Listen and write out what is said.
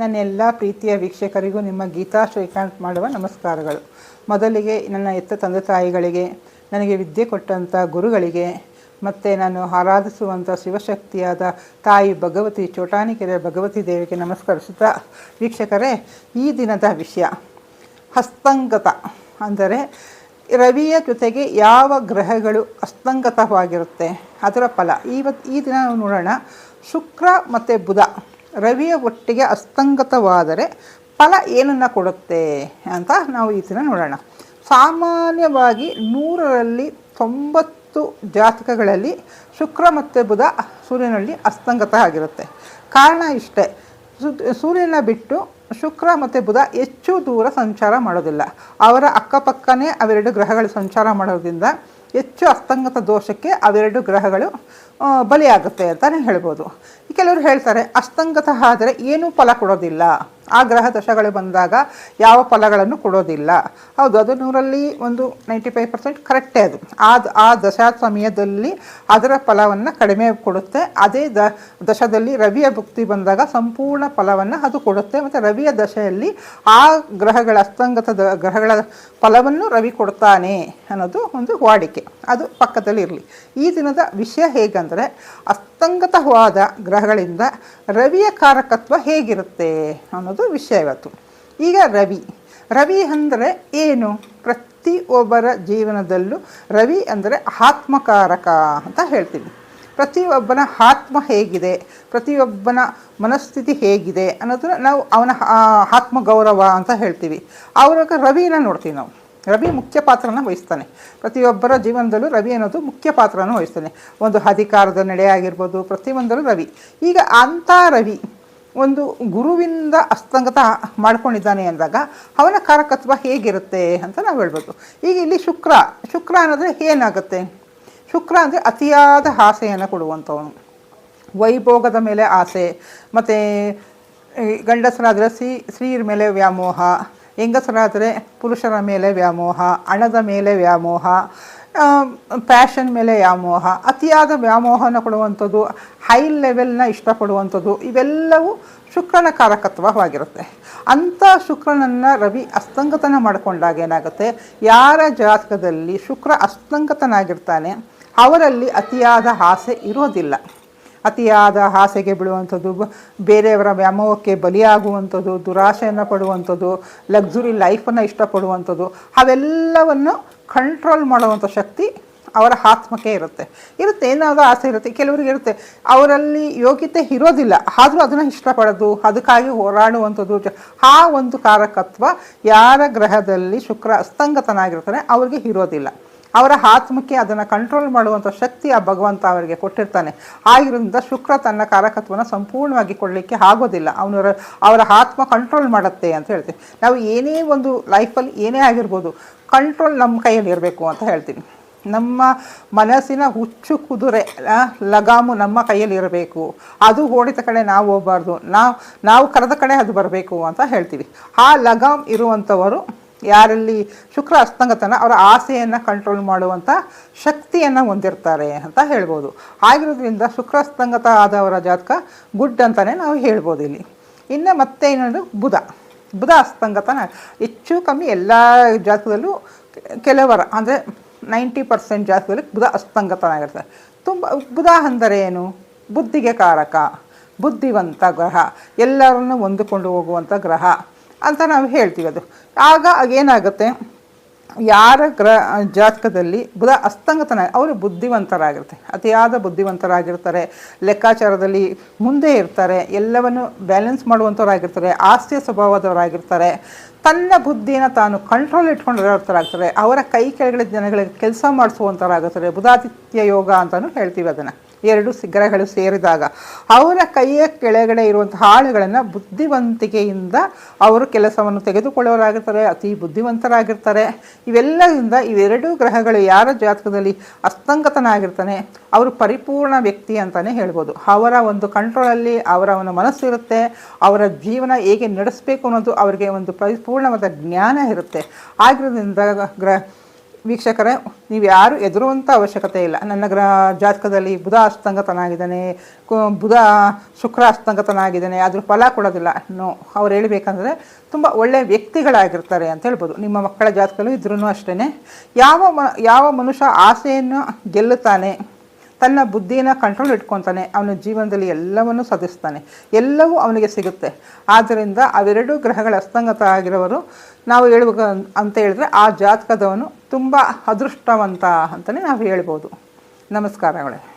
ನನ್ನ ಎಲ್ಲ ಪ್ರೀತಿಯ ವೀಕ್ಷಕರಿಗೂ ನಿಮ್ಮ ಗೀತಾ ಶ್ರೀಕಾಂತ್ ಮಾಡುವ ನಮಸ್ಕಾರಗಳು. ಮೊದಲಿಗೆ ನನ್ನ ಎತ್ತ ತಂದೆ ತಾಯಿಗಳಿಗೆ, ನನಗೆ ವಿದ್ಯೆ ಕೊಟ್ಟಂಥ ಗುರುಗಳಿಗೆ, ಮತ್ತು ನಾನು ಆರಾಧಿಸುವಂಥ ಶಿವಶಕ್ತಿಯಾದ ತಾಯಿ ಭಗವತಿ ಚೋಟಾನಿಕೆರೆ ಭಗವತಿ ದೇವಿಗೆ ನಮಸ್ಕರಿಸುತ್ತಾ, ವೀಕ್ಷಕರೇ, ಈ ದಿನದ ವಿಷಯ. ಹಸ್ತಂಗತ ಅಂದರೆ ರವಿಯ ಜೊತೆಗೆ ಯಾವ ಗ್ರಹಗಳು ಹಸ್ತಂಗತವಾಗಿರುತ್ತೆ ಅದರ ಫಲ. ಇವತ್ತು ಈ ದಿನ ನೋಡೋಣ. ಶುಕ್ರ ಮತ್ತು ಬುಧ. ರವಿಯ ಒಟ್ಟಿಗೆ ಅಸ್ತಂಗತವಾದರೆ ಫಲ ಏನನ್ನು ಕೊಡುತ್ತೆ ಅಂತ ನಾವು ಈ ದಿನ ನೋಡೋಣ. ಸಾಮಾನ್ಯವಾಗಿ ನೂರರಲ್ಲಿ ತೊಂಬತ್ತು ಜಾತಕಗಳಲ್ಲಿ ಶುಕ್ರ ಮತ್ತು ಬುಧ ಸೂರ್ಯನಲ್ಲಿ ಅಸ್ತಂಗತ ಆಗಿರುತ್ತೆ. ಕಾರಣ ಇಷ್ಟೇ. ಸೂರ್ಯನ ಬಿಟ್ಟು ಶುಕ್ರ ಮತ್ತು ಬುಧ ಹೆಚ್ಚು ದೂರ ಸಂಚಾರ ಮಾಡೋದಿಲ್ಲ. ಅವರ ಅಕ್ಕಪಕ್ಕನೇ ಅವೆರಡು ಗ್ರಹಗಳು ಸಂಚಾರ ಮಾಡೋದ್ರಿಂದ ಹೆಚ್ಚು ಅಸ್ತಂಗತ ದೋಷಕ್ಕೆ ಅವೆರಡು ಗ್ರಹಗಳು ಬಲಿಯಾಗುತ್ತೆ ಅಂತಲೇ ಹೇಳ್ಬೋದು. ಕೆಲವರು ಹೇಳ್ತಾರೆ, ಅಸ್ತಂಗತ ಆದರೆ ಏನೂ ಫಲ ಕೊಡೋದಿಲ್ಲ. ಆ ಗ್ರಹ ದಶಗಳು ಬಂದಾಗ ಯಾವ ಫಲಗಳನ್ನು ಕೊಡೋದಿಲ್ಲ. ಹೌದು, ಅದು ನೂರಲ್ಲಿ ಒಂದು ನೈಂಟಿ ಫೈವ್ ಪರ್ಸೆಂಟ್ ಕರೆಕ್ಟೇ ಅದು. ಆ ಆ ದಶಾ ಸಮಯದಲ್ಲಿ ಅದರ ಫಲವನ್ನು ಕಡಿಮೆ ಕೊಡುತ್ತೆ. ಅದೇ ದ, ದಶದಲ್ಲಿ ರವಿಯ ಭಕ್ತಿ ಬಂದಾಗ ಸಂಪೂರ್ಣ ಫಲವನ್ನು ಅದು ಕೊಡುತ್ತೆ. ಮತ್ತು ರವಿಯ ದಶೆಯಲ್ಲಿ ಆ ಗ್ರಹಗಳ ಅಸ್ತಂಗತದ ಗ್ರಹಗಳ ಫಲವನ್ನು ರವಿ ಕೊಡ್ತಾನೆ ಅನ್ನೋದು ಒಂದು ವಾಡಿಕೆ. ಅದು ಪಕ್ಕದಲ್ಲಿ ಇರಲಿ ಈ ದಿನದ ವಿಷಯ ಹೇಗಂದರೆ ಅಸ್ತಂಗತವಾದ ಗ್ರಹಗಳಿಂದ ರವಿಯ ಕಾರಕತ್ವ ಹೇಗಿರುತ್ತೆ ಅನ್ನೋದು ವಿಷಯ ಇವತ್ತು. ಈಗ ರವಿ ರವಿ ಅಂದರೆ ಏನು? ಪ್ರತಿ ಒಬ್ಬರ ಜೀವನದಲ್ಲೂ ರವಿ ಅಂದರೆ ಆತ್ಮಕಾರಕ ಅಂತ ಹೇಳ್ತೀವಿ. ಪ್ರತಿಯೊಬ್ಬನ ಆತ್ಮ ಹೇಗಿದೆ ಪ್ರತಿಯೊಬ್ಬನ ಮನಸ್ಥಿತಿ ಹೇಗಿದೆ ಅನ್ನೋದನ್ನ ನಾವು ಅವನ ಆತ್ಮ ಆತ್ಮಗೌರವ ಅಂತ ಹೇಳ್ತೀವಿ. ಅವ್ರಾಗ ರವಿನ ನೋಡ್ತೀವಿ ನಾವು. ರವಿ ಮುಖ್ಯ ಪಾತ್ರನ ವಹಿಸ್ತಾನೆ. ಪ್ರತಿಯೊಬ್ಬರ ಜೀವನದಲ್ಲೂ ರವಿ ಅನ್ನೋದು ಮುಖ್ಯ ಪಾತ್ರನ ವಹಿಸ್ತಾನೆ. ಒಂದು ಅಧಿಕಾರದ ನಡೆ ಆಗಿರ್ಬೋದು ಪ್ರತಿಯೊಂದರೂ ರವಿ. ಈಗ ಅಂಥ ರವಿ ಒಂದು ಗುರುವಿಂದ ಅಸ್ತಂಗತ ಮಾಡ್ಕೊಂಡಿದ್ದಾನೆ ಅಂದಾಗ ಅವನ ಕಾರಕತ್ವ ಹೇಗಿರುತ್ತೆ ಅಂತ ನಾವು ಹೇಳ್ಬೋದು. ಈಗ ಇಲ್ಲಿ ಶುಕ್ರ ಶುಕ್ರ ಅನ್ನೋದ್ರೆ ಏನಾಗುತ್ತೆ? ಶುಕ್ರ ಅಂದರೆ ಅತಿಯಾದ ಆಸೆಯನ್ನು ಕೊಡುವಂಥವನು. ವೈಭೋಗದ ಮೇಲೆ ಆಸೆ, ಮತ್ತು ಗಂಡಸರಾದರೆ ಸ್ತ್ರೀ ಸ್ತ್ರೀಯರ ಮೇಲೆ ವ್ಯಾಮೋಹ ಹೆಂಗಸರಾದರೆ ಪುರುಷರ ಮೇಲೆ ವ್ಯಾಮೋಹ, ಹಣದ ಮೇಲೆ ವ್ಯಾಮೋಹ ಪ್ಯಾಷನ್ ಮೇಲೆ ವ್ಯಾಮೋಹ, ಅತಿಯಾದ ವ್ಯಾಮೋಹನ ಕೊಡುವಂಥದ್ದು ಹೈ ಲೆವೆಲ್ನ ಇಷ್ಟಪಡುವಂಥದ್ದು ಇವೆಲ್ಲವೂ ಶುಕ್ರನ ಕಾರಕತ್ವವಾಗಿರುತ್ತೆ. ಅಂಥ ಶುಕ್ರನನ್ನು ರವಿ ಅಸ್ತಂಗತನ ಮಾಡಿಕೊಂಡಾಗ ಏನಾಗುತ್ತೆ? ಯಾರ ಜಾತಕದಲ್ಲಿ ಶುಕ್ರ ಅಸ್ತಂಗತನಾಗಿರ್ತಾನೆ, ಅವರಲ್ಲಿ ಅತಿಯಾದ ಆಸೆ ಇರೋದಿಲ್ಲ. ಅತಿಯಾದ ಆಸೆಗೆ ಬೀಳುವಂಥದ್ದು, ಬೇರೆಯವರ ವ್ಯಾಮೋಹಕ್ಕೆ ಬಲಿಯಾಗುವಂಥದ್ದು, ದುರಾಸೆಯನ್ನು ಪಡುವಂಥದ್ದು ಲಕ್ಸುರಿ ಲೈಫನ್ನು ಇಷ್ಟಪಡುವಂಥದ್ದು, ಅವೆಲ್ಲವನ್ನು ಕಂಟ್ರೋಲ್ ಮಾಡುವಂಥ ಶಕ್ತಿ ಅವರ ಆತ್ಮಕ್ಕೆ ಇರುತ್ತೆ. ಇರುತ್ತೆ, ಏನಾದರೂ ಆಸೆ ಇರುತ್ತೆ, ಕೆಲವರಿಗೆ ಇರುತ್ತೆ. ಅವರಲ್ಲಿ ಯೋಗ್ಯತೆ ಇರೋದಿಲ್ಲ, ಆದರೂ ಅದನ್ನು ಇಷ್ಟಪಡೋದು, ಅದಕ್ಕಾಗಿ ಹೋರಾಡುವಂಥದ್ದು. ಆ ಒಂದು ಕಾರಕತ್ವ ಯಾರ ಗ್ರಹದಲ್ಲಿ ಶುಕ್ರ ಅಸ್ತಂಗತನಾಗಿರ್ತಾನೆ, ಅವ್ರಿಗೆ ಇರೋದಿಲ್ಲ. ಅವರ ಆತ್ಮಕ್ಕೆ ಅದನ್ನು ಕಂಟ್ರೋಲ್ ಮಾಡುವಂಥ ಶಕ್ತಿ ಆ ಭಗವಂತ ಅವರಿಗೆ ಕೊಟ್ಟಿರ್ತಾನೆ. ಆಗಿರೋದ್ರಿಂದ ಶುಕ್ರ ತನ್ನ ಕಾರಕತ್ವನ ಸಂಪೂರ್ಣವಾಗಿ ಕೊಡಲಿಕ್ಕೆ ಆಗೋದಿಲ್ಲ. ಅವನ ಅವರ ಆತ್ಮ ಕಂಟ್ರೋಲ್ ಮಾಡುತ್ತೆ ಅಂತ ಹೇಳ್ತೀವಿ ನಾವು ಏನೇ ಒಂದು ಲೈಫಲ್ಲಿ ಏನೇ ಆಗಿರ್ಬೋದು ಕಂಟ್ರೋಲ್ ನಮ್ಮ ಕೈಯಲ್ಲಿ ಇರಬೇಕು ಅಂತ ಹೇಳ್ತೀವಿ ನಮ್ಮ ಮನಸ್ಸಿನ ಹುಚ್ಚು ಕುದುರೆ ಲಗಾಮು ನಮ್ಮ ಕೈಯಲ್ಲಿ ಇರಬೇಕು. ಅದು ಓಡಿದ ಕಡೆ ನಾವು ಹೋಗಬಾರ್ದು. ನಾವು ನಾವು ಕರೆದ ಕಡೆ ಅದು ಬರಬೇಕು ಅಂತ ಹೇಳ್ತೀವಿ. ಆ ಲಗಾಮ್ ಇರುವಂಥವರು ಯಾರಲ್ಲಿ ಶುಕ್ರ ಅಸ್ತಂಗತನ ಅವರ ಆಸೆಯನ್ನು ಕಂಟ್ರೋಲ್ ಮಾಡುವಂಥ ಶಕ್ತಿಯನ್ನು ಹೊಂದಿರ್ತಾರೆ ಅಂತ ಹೇಳ್ಬೋದು. ಆಗಿರೋದ್ರಿಂದ ಶುಕ್ರ ಅಸ್ತಂಗತ ಆದವರ ಜಾತಕ ಗುಡ್ ಅಂತಲೇ ನಾವು ಹೇಳ್ಬೋದು ಇಲ್ಲಿ. ಇನ್ನು ಮತ್ತೆ ಇನ್ನೊಂದು ಬುಧ. ಬುಧ ಅಸ್ತಂಗತನ ಹೆಚ್ಚು ಕಮ್ಮಿ ಎಲ್ಲ ಜಾತಕದಲ್ಲೂ ಕೆಲವರ ಅಂದರೆ ನೈಂಟಿ ಪರ್ಸೆಂಟ್ ಜಾತಕದಲ್ಲಿ ಬುಧ ಅಸ್ತಂಗತನಾಗಿರ್ತಾರೆ ತುಂಬ ಬುಧ ಅಂದರೆ ಏನು? ಬುದ್ಧಿಗೆ ಕಾರಕ, ಬುದ್ಧಿವಂತ ಗ್ರಹ, ಎಲ್ಲರನ್ನು ಹೊಂದಿಕೊಂಡು ಹೋಗುವಂಥ ಗ್ರಹ. ಅಂತ ನಾವು ಹೇಳ್ತೀವಿ ಅದು. ಆಗ ಏನಾಗುತ್ತೆ ಯಾರ ಗ್ರ, ಜಾತಕದಲ್ಲಿ ಬುಧ ಅಸ್ತಂಗತನ, ಅವರು ಬುದ್ಧಿವಂತರಾಗಿರ್ತಾರೆ. ಅತಿಯಾದ ಬುದ್ಧಿವಂತರಾಗಿರ್ತಾರೆ. ಲೆಕ್ಕಾಚಾರದಲ್ಲಿ ಮುಂದೆ ಇರ್ತಾರೆ. ಎಲ್ಲವನ್ನು ಬ್ಯಾಲೆನ್ಸ್ ಮಾಡುವಂಥವರಾಗಿರ್ತಾರೆ. ಆಸ್ತಿಯ ಸ್ವಭಾವದವರಾಗಿರ್ತಾರೆ. ತನ್ನ ಬುದ್ಧಿನ ತಾನು ಕಂಟ್ರೋಲ್ ಇಟ್ಕೊಂಡಿರೋರ್ಥರಾಗ್ತಾರೆ ಅವರ ಕೈ ಕೆಳಗಡೆ ಜನಗಳಿಗೆ ಕೆಲಸ ಮಾಡಿಸುವಂಥವ್ರಾಗುತ್ತಾರೆ ಬುಧಾತಿಥ್ಯ ಯೋಗ ಅಂತಲೂ ಹೇಳ್ತೀವಿ ಅದನ್ನು. ಎರಡು ಗ್ರಹಗಳು ಸೇರಿದಾಗ ಅವರ ಕೈಯ ಕೆಳಗಡೆ ಇರುವಂತಹ ಹಾಳುಗಳನ್ನು ಬುದ್ಧಿವಂತಿಕೆಯಿಂದ ಅವರು ಕೆಲಸವನ್ನು ತೆಗೆದುಕೊಳ್ಳೋರಾಗಿರ್ತಾರೆ, ಅತಿ ಬುದ್ಧಿವಂತರಾಗಿರ್ತಾರೆ. ಇವೆಲ್ಲದಿಂದ ಇವೆರಡೂ ಗ್ರಹಗಳು ಯಾರ ಜಾತಕದಲ್ಲಿ ಅಸ್ತಂಗತನಾಗಿರ್ತಾನೆ, ಅವರು ಪರಿಪೂರ್ಣ ವ್ಯಕ್ತಿ ಅಂತಲೇ ಹೇಳ್ಬೋದು. ಅವರ ಒಂದು ಕಂಟ್ರೋಲಲ್ಲಿ ಅವರ ಒಂದು ಮನಸ್ಸು ಇರುತ್ತೆ, ಅವರ ಜೀವನ ಹೇಗೆ ನಡೆಸಬೇಕು ಅನ್ನೋದು ಅವರಿಗೆ ಒಂದು ಪರಿಪೂರ್ಣವಾದ ಜ್ಞಾನ ಇರುತ್ತೆ. ಆಗಿರೋದ್ರಿಂದ ಗ್ರ ವೀಕ್ಷಕರೇ, ನೀವು ಯಾರು ಎದುರುವಂಥ ಅವಶ್ಯಕತೆ ಇಲ್ಲ. ನನ್ನ ಗ್ರ, ಜಾತಕದಲ್ಲಿ ಬುಧ ಅಸ್ತಂಗತನಾಗಿದ್ದಾನೆ ಬುಧ ಶುಕ್ರ ಅಸ್ತಂಗತನಾಗಿದ್ದಾನೆ ಅದ್ರ ಫಲ ಕೊಡೋದಿಲ್ಲ. ನೋ, ಅವ್ರು ಹೇಳಬೇಕಂದ್ರೆ ತುಂಬ ಒಳ್ಳೆಯ ವ್ಯಕ್ತಿಗಳಾಗಿರ್ತಾರೆ ಅಂತ ಹೇಳ್ಬೋದು. ನಿಮ್ಮ ಮಕ್ಕಳ ಜಾತಕಲ್ಲೂ ಇದ್ರೂ ಅಷ್ಟೇ ಯಾವ ಮ, ಯಾವ ಮನುಷ್ಯ ಆಸೆಯನ್ನು ಗೆಲ್ಲುತ್ತಾನೆ, ತನ್ನ ಬುದ್ಧಿನ ಕಂಟ್ರೋಲ್ ಇಟ್ಕೊತಾನೆ, ಅವನ ಜೀವನದಲ್ಲಿ ಎಲ್ಲವನ್ನು ಸಾಧಿಸ್ತಾನೆ. ಎಲ್ಲವೂ ಅವನಿಗೆ ಸಿಗುತ್ತೆ. ಆದ್ದರಿಂದ ಅವೆರಡೂ ಗ್ರಹಗಳ ಅಸ್ತಂಗತ ಆಗಿರೋರು, ನಾವು ಹೇಳ್ಬೇಕು ಅಂತ ಹೇಳಿದ್ರೆ ಆ ಜಾತಕದವನು ತುಂಬ ಅದೃಷ್ಟವಂತ ಅಂತಲೇ ನಾವು ಹೇಳ್ಬೋದು. ನಮಸ್ಕಾರಗಳೇ.